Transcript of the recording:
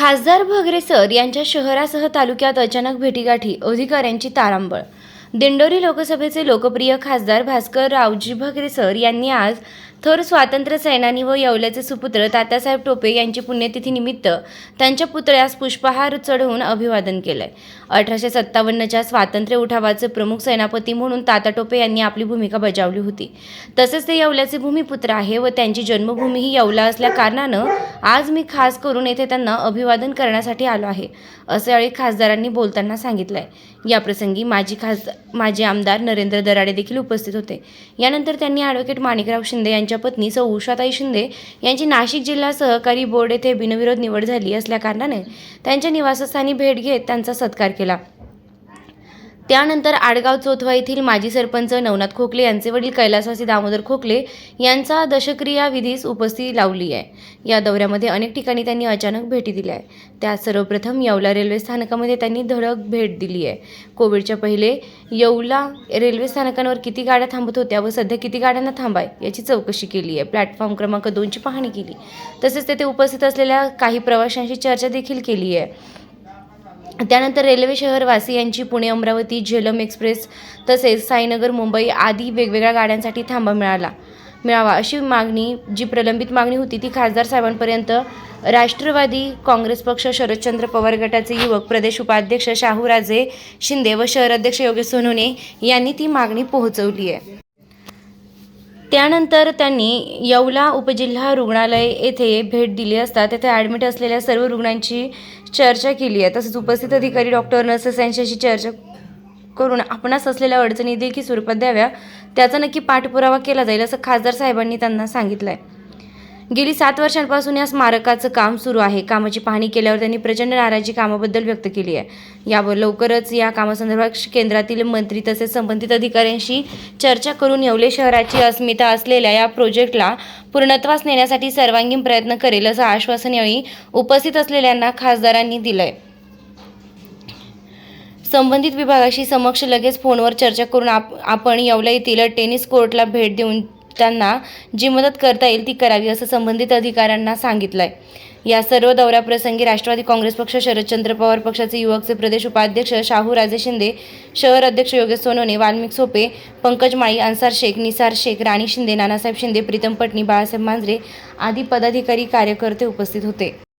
खासदार भगरे सर यांच्या शहरासह तालुक्यात अचानक भेटीगाठी अधिकाऱ्यांची तारांबळ. दिंडोरी लोकसभेचे लोकप्रिय खासदार भास्कर रावजी भगरे सर यांनी आज थोर स्वातंत्र्य सेनानी व येवल्याचे सुपुत्र तात्यासाहेब टोपे यांची पुण्यतिथीनिमित्त त्यांच्या पुतळ्यास पुष्पहार चढवून अभिवादन केलंय. अठराशे सत्तावन्नच्या स्वातंत्र्य उठावाचे प्रमुख सेनापती म्हणून तात्या टोपे यांनी आपली भूमिका बजावली होती. तसेच ते येवल्याचे भूमिपुत्र आहे व त्यांची जन्मभूमी ही येवला असल्या कारणानं आज मी खास करून येथे त्यांना अभिवादन करण्यासाठी आलो आहे असे यावेळी खासदारांनी बोलताना सांगितलंय. याप्रसंगी माजी खासदार माजी आमदार नरेंद्र दराडे देखील उपस्थित होते. यानंतर त्यांनी ॲडव्होकेट माणिकराव शिंदे यांच्या पत्नी सौ उषाताई शिंदे यांची नाशिक जिल्हा सहकारी बोर्ड येथे बिनविरोध निवड झाली असल्या कारणाने त्यांच्या निवासस्थानी भेट घेत त्यांचा सत्कार केला. त्यानंतर आडगाव चोथवा येथील माजी सरपंच नवनाथ खोकले यांचे वडील कैलासवासी दामोदर खोकले यांचा दशक्रिया विधीस उपस्थिती लावली आहे. या दौऱ्यामध्ये अनेक ठिकाणी त्यांनी अचानक भेटी दिल्या आहे त्यात सर्वप्रथम येवला रेल्वे स्थानकामध्ये त्यांनी धडक भेट दिली आहे. कोविडच्या पहिले येवला रेल्वे स्थानकांवर किती गाड्या थांबत होत्या व सध्या किती गाड्यांना थांबाय याची चौकशी केली आहे. प्लॅटफॉर्म क्रमांक दोनची पाहणी केली. तसेच तेथे उपस्थित असलेल्या काही प्रवाशांशी चर्चा देखील केली आहे. त्यानंतर रेल्वे शहरवासी यांची पुणे अमरावती झेलम एक्सप्रेस तसेच साईनगर मुंबई आदी वेगवेगळ्या गाड्यांसाठी थांबा मिळाला. मिळावा अशी मागणी जी प्रलंबित मागणी होती ती खासदार साहेबांपर्यंत राष्ट्रवादी काँग्रेस पक्ष शरदचंद्र पवार गटाचे युवक प्रदेश उपाध्यक्ष शाहूराजे शिंदे व शहराध्यक्ष योगेश सोनवणे यांनी ती मागणी पोहोचवली आहे. त्यानंतर त्यांनी येवला उपजिल्हा रुग्णालय येथे भेट दिली असता तेथे ॲडमिट असलेल्या सर्व रुग्णांची चर्चा केली आहे. तसेच उपस्थित अधिकारी डॉक्टर नर्सेस यांच्याशी चर्चा करून आपणास असलेल्या अडचणी देखील स्वरूपात द्याव्या. त्याचा नक्की पाठपुरावा केला जाईल असं खासदार साहेबांनी त्यांना सांगितलं आहे गेली सात वर्षांपासून या स्मारकाचं काम सुरू आहे. कामाची पाहणी केल्यावर त्यांनी प्रचंड नाराजी कामाबद्दल व्यक्त केली आहे. यावर लवकरच या कामासंदर्भात केंद्रातील मंत्री तसेच संबंधित अधिकाऱ्यांशी चर्चा करून येवले शहराची अस्मिता असलेल्या या प्रोजेक्टला पूर्णत्वास नेण्यासाठी सर्वांगीण प्रयत्न करेल असं आश्वासन यावेळी उपस्थित असलेल्यांना खासदारांनी दिलंय. संबंधित विभागाशी समक्ष लगेच फोनवर चर्चा करून आप आपण येवला येथील टेनिस कोर्टला भेट देऊन त्यांना जी मदत करता येईल ती करावी असं संबंधित अधिकाऱ्यांना सांगितलं आहे या सर्व दौऱ्याप्रसंगी राष्ट्रवादी काँग्रेस पक्ष शरदचंद्र पवार पक्षाचे युवकचे प्रदेश उपाध्यक्ष शाहू राजे शिंदे शहर अध्यक्ष योगेश सोनवणे वाल्मिक सोपे पंकज माळी अन्सार शेख निसार शेख राणी शिंदे नानासाहेब शिंदे प्रीतम पटणी बाळासाहेब मांजरे आदी पदाधिकारी कार्यकर्ते उपस्थित होते.